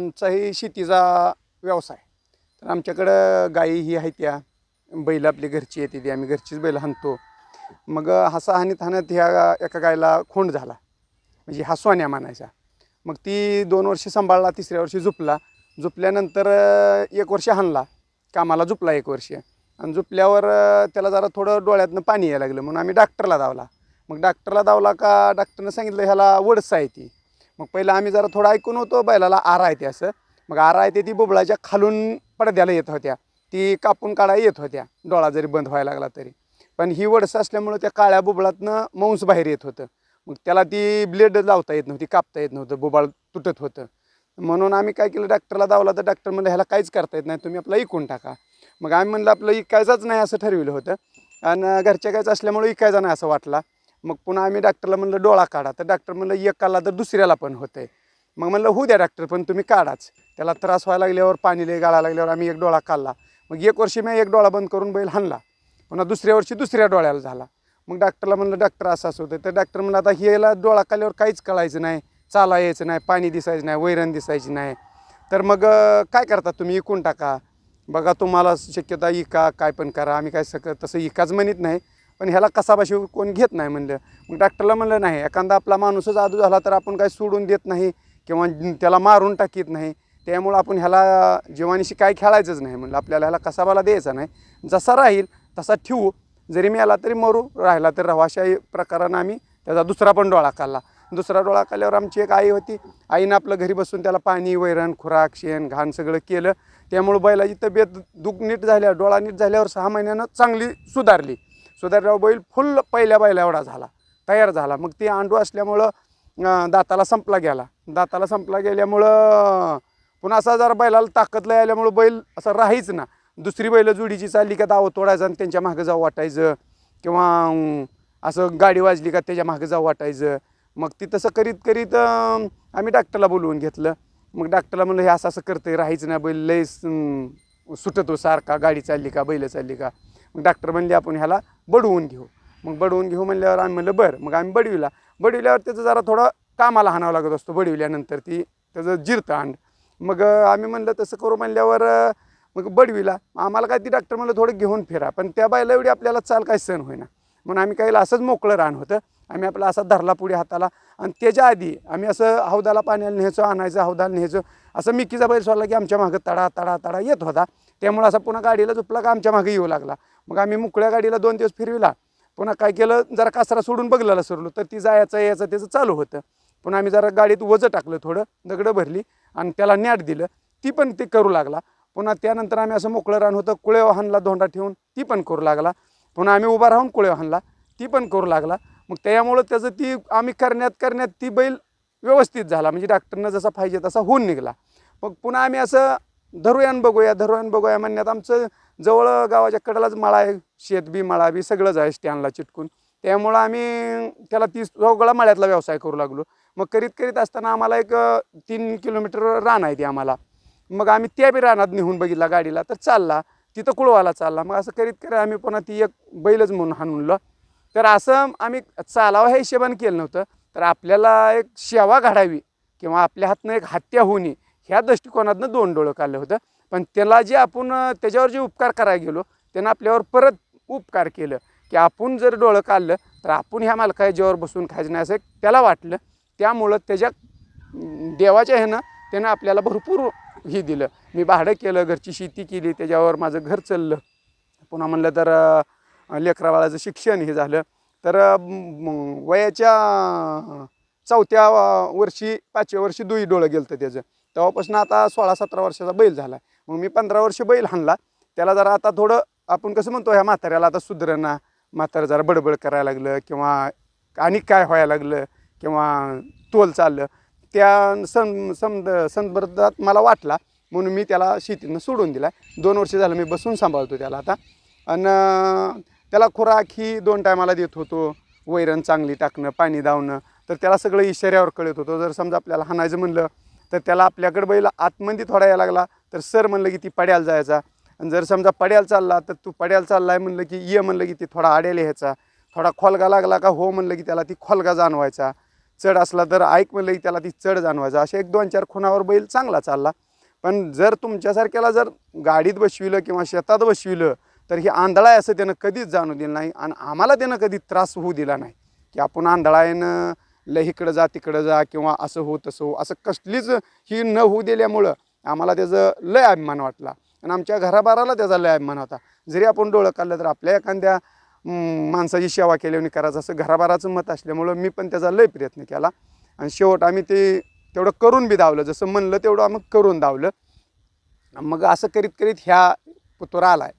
आमचाही शेतीचा व्यवसाय तर आमच्याकडं गाई ही आहे त्या. बैल आपली घरची येते ती. आम्ही घरचीच बैल हाणतो. मग हसा हानीत हाणत ह्या एका गायला खोंड झाला. म्हणजे हा सोन्या मानायचा. मग ती दोन वर्ष सांभाळला तिसऱ्या वर्षी झुपला. झुपल्यानंतर एक वर्ष हाणला. कामाला झुपला एक वर्ष. आणि झुपल्यावर त्याला जरा थोडं डोळ्यातनं पाणी यायला लागलं. म्हणून आम्ही डॉक्टरला धावला. मग डॉक्टरला धावला का डॉक्टरनं सांगितलं ह्याला वडसा आहे ती. मग पहिलं आम्ही जरा थोडं ऐकून होतो बैलाला आरा आहे ते असं. मग आरा येते ती बुबळाच्या खालून पडद्याला येत होत्या. ती कापून काढायला येत होत्या. डोळा जरी बंद व्हायला लागला तरी. पण ही वडसं असल्यामुळं त्या काळ्या बुबळातनं मांस बाहेर येत होतं. मग त्याला ती ब्लेड लावता येत नव्हती कापता येत नव्हतं बुबाळ तुटत होतं. म्हणून आम्ही काय केलं डॉक्टरला दावला तर डॉक्टर म्हणलं ह्याला काहीच करता येत नाही तुम्ही आपला इकून टाका. मग आम्ही म्हणलं आपलं इकायचाच नाही असं ठरविलं होतं. आणि घरच्या काहीच असल्यामुळे इकायचा नाही असं वाटला. मग पुन्हा आम्ही डॉक्टरला म्हणलं डोळा काढा. तर डॉक्टर म्हणलं एकाला तर दुसऱ्याला पण होते मग म्हणलं होऊ द्या डॉक्टर पण तुम्ही काढाच. त्याला त्रास व्हायला लागल्यावर पाणी लय गाळा लागल्यावर आम्ही एक डोळा काढला. मग एक वर्षी मी एक डोळा बंद करून बैल हाणला. पुन्हा दुसऱ्या वर्षी दुसऱ्या डोळ्याला झाला. मग डॉक्टरला म्हणलं डॉक्टर असं असं होतं तर डॉक्टर म्हणलं आता ह्याला डोळा काढल्यावर काहीच कळायचं नाही. चाला यायचं नाही पाणी दिसायचं नाही वैरण दिसायची नाही. तर मग काय करता तुम्ही? इकून टाका. बघा तुम्हाला शक्यता इका काय पण करा. आम्ही काय सक तसं इकाच म्हणत नाही. पण ह्याला कसाबाशी कोण घेत नाही म्हणलं? मग डॉक्टरला म्हणलं नाही एखादा आपला माणूसच आदू झाला तर आपण काही सोडून देत नाही किंवा त्याला मारून टाकीत नाही. त्यामुळं आपण ह्याला जीवानीशी काय खेळायचंच नाही म्हणलं. आपल्याला ह्याला कसाबाला द्यायचा नाही. जसा राहील तसा ठेवू. जरी मी आला तरी मरू. राहिला तर राहू. अशा प्रकारानं आम्ही त्याचा दुसरा पण डोळा काढला. दुसरा डोळा काढल्यावर आमची एक आई होती. आईनं आपलं घरी बसून त्याला पाणी वैरण खुराक शेण घाण सगळं केलं. त्यामुळं बैलाची तब्येत दुख नीट झाल्यावर डोळा नीट झाल्यावर सहा महिन्यानं चांगली सुधारली. सुधारल्यावर बैल फुल पहिल्या बैला एवढा झाला तयार झाला. मग ती आंडू असल्यामुळं दाताला संपला गेला. दाताला संपला गेल्यामुळं पुन्हा असा जरा बैलाला ताकद लय आल्यामुळं बैल असं राहीच ना. दुसरी बैल जुडीची चालली का दावं तोडायचं आणि त्यांच्या मागं जाऊ वाटायचं. किंवा असं गाडी वाजली का त्याच्या मागं जाऊ वाटायचं. मग ती तसं करीत करीत आम्ही डॉक्टरला बोलवून घेतलं. मग डॉक्टरला म्हणलं हे असं असं करतंय राहायचं ना बैल लय सुटतो सारखा गाडी चालली का बैल चालली का. मग डॉक्टर म्हणले आपण ह्याला बडवून घेऊ. मग बडवून घेऊ म्हणल्यावर आम्ही म्हणलं बरं. मग आम्ही बडविला. बडविल्यावर त्याचं जरा थोडं कामाला हाणावं लागत असतो बडविल्यानंतर ती त्याचं जिरतं अंड मग आम्ही म्हणलं तसं करू म्हणल्यावर मग बडविला. आम्हाला काय ती डॉक्टर म्हणलं थोडं घेऊन फिरा. पण त्या बायला एवढी आपल्याला चाल काय सण होईना. म्हणून आम्ही काही असंच मोकळं रान होतं. आम्ही आपला असा धरला पुढे हाताला. आणि त्याच्या आधी आम्ही असं हौदाला पाण्याला न्यायचो आणायचं हौदाला न्यायचो. असं मिकीचा बैल सोडला की आमच्या मागं तडा तडा तडा येत होता. त्यामुळं असा पुन्हा गाडीला झोपला का आमच्या मागे येऊ लागला. मग आम्ही मोकळ्या गाडीला दोन दिवस फिरविला. पुन्हा काय केलं? जरा कासरा सोडून बघलाला सरलो. तर ती जायचं यायचं त्याचं चालू होतं. पुन्हा आम्ही जरा गाडीत वजं टाकलं थोडं दगडं भरली आणि त्याला नॅट दिलं. ती पण ते करू लागला. पुन्हा त्यानंतर आम्ही असं मोकळं रान होतं कुळे वाहनला धोंडा ठेवून ती पण करू लागला. पुन्हा आम्ही उभा राहून कुळे वाहनला ती पण करू लागला. मग त्यामुळं त्याचं ती आम्ही करण्यात करण्यात ती बैल व्यवस्थित झाला. म्हणजे डॉक्टरनं जसा पाहिजे तसा होऊन निघाला. मग पुन्हा आम्ही असं धरूयान बघूया धरूयान बघूया म्हणण्यात आमचं जवळ गावाच्या कडेलाच मळा आहे. शेत बी मळा बी सगळंच आहे स्टँडला चिटकून. त्यामुळं आम्ही त्याला ती सगळा मळ्यातला व्यवसाय करू लागलो. मग करीत करीत असताना आम्हाला एक तीन किलोमीटर रान आहे ती आम्हाला. मग आम्ही त्या बी रानात निघून बघितला गाडीला तर चालला. तिथं कुळवाला चालला. मग असं करीत करीत आम्ही पुन्हा ती एक बैलच म्हणून हाणूनलं तर असं आम्ही चालावं ह्या हिशेबाने केलं नव्हतं. तर आपल्याला एक सेवा घडावी किंवा आपल्या हातनं एक हत्या होऊ नये ह्या दृष्टिकोनातनं दोन डोळं काढलं होतं. पण त्याला जे आपण त्याच्यावर जे उपकार करायला गेलो त्यानं आपल्यावर परत उपकार केलं की आपण जर डोळं काढलं तर आपण ह्या मालकाच्यावर बसून खायचं नाही असं त्याला वाटलं. त्यामुळं त्याच्या देवाच्या ह्यानं त्यानं आपल्याला भरपूर हे दिलं. मी भाडं केलं घरची शेती केली त्याच्यावर माझं घर चाललं. पुन्हा म्हणलं तर लेकराबाळाचं शिक्षण हे झालं. तर वयाच्या चौथ्या वर्षी पाचव्या वर्षी दुई डोळं गेलं त्याचं. तेव्हापासून आता सोळा सतरा वर्षाचा बैल झाला. मग मी पंधरा वर्ष बैल हाणला. त्याला जरा आता थोडं आपण कसं म्हणतो ह्या म्हाताऱ्याला आता सुधरणा. म्हातारं जरा बडबड करायला लागलं किंवा आणि काय व्हायला लागलं किंवा तोल चाललं. त्या सं संद संदर्भात मला वाटला. म्हणून मी त्याला शेतीनं सोडून दिला. दोन वर्ष झालं मी बसून सांभाळतो त्याला आता. आणि त्याला खुराक ही दोन टायमाला देत होतो. वैरण चांगली टाकणं पाणी धावणं तर त्याला सगळं इशाऱ्यावर कळत होतं. जर समजा आपल्याला हाणायचं म्हणलं तर त्याला आपल्याकडे बैल आतमध्ये थोडा यायला लागला तर सर म्हणलं की ती पड्याला जायचा. आणि जर समजा पड्याला चालला तर तू पड्याला आहे म्हणलं की ये म्हणलं की ती थोडा आड्याला ह्याचा थोडा खोलगा लागला का हो म्हणलं की त्याला ती खोलगा जाणवायचा. चढ असला तर ऐक म्हणलं की त्याला ती चढ जाणवायचा. अशा एक दोन चार खुणावर बैल चांगला चालला. पण जर तुमच्यासारख्याला जर गाडीत बसविलं किंवा शेतात बसविलं तर ही आंधळा आहे असं त्यानं कधीच जाणू दिलं नाही आणि आम्हाला त्यानं कधी त्रास होऊ दिला नाही की आपण आंधळायनं लय इकडं जा तिकडं जा किंवा असं हो तसं हो असं कसलीच ही न होऊ दिल्यामुळं आम्हाला त्याचं लय अभिमान वाटला. आणि आमच्या घराबाराला त्याचा लय अभिमान होता. जरी आपण डोळं काढलं तर आपल्या एखाद्या माणसाची सेवा केल्याने करायचं. असं घराबाराचं मत असल्यामुळं मी पण त्याचा लय प्रयत्न केला. आणि शेवट आम्ही ते तेवढं करून बी धावलं. जसं म्हणलं तेवढं आम्ही करून दावलं मग असं करीत करीत ह्या पुतुरा आला आहे